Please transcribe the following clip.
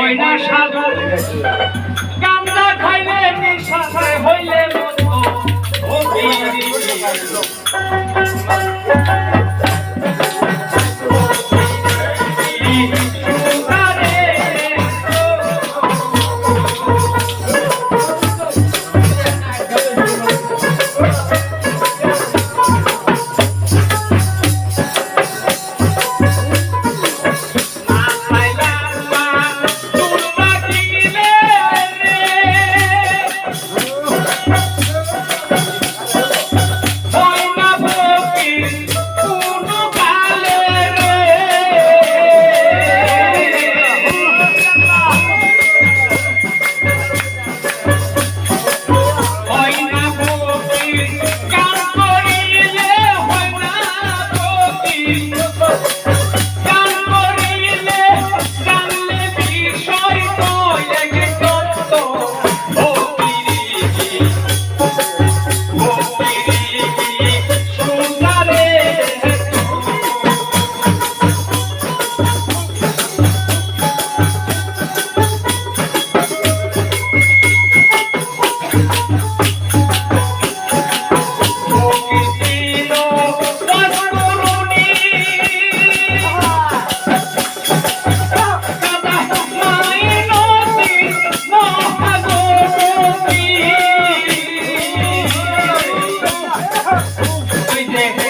হইলে না হইলে মধু में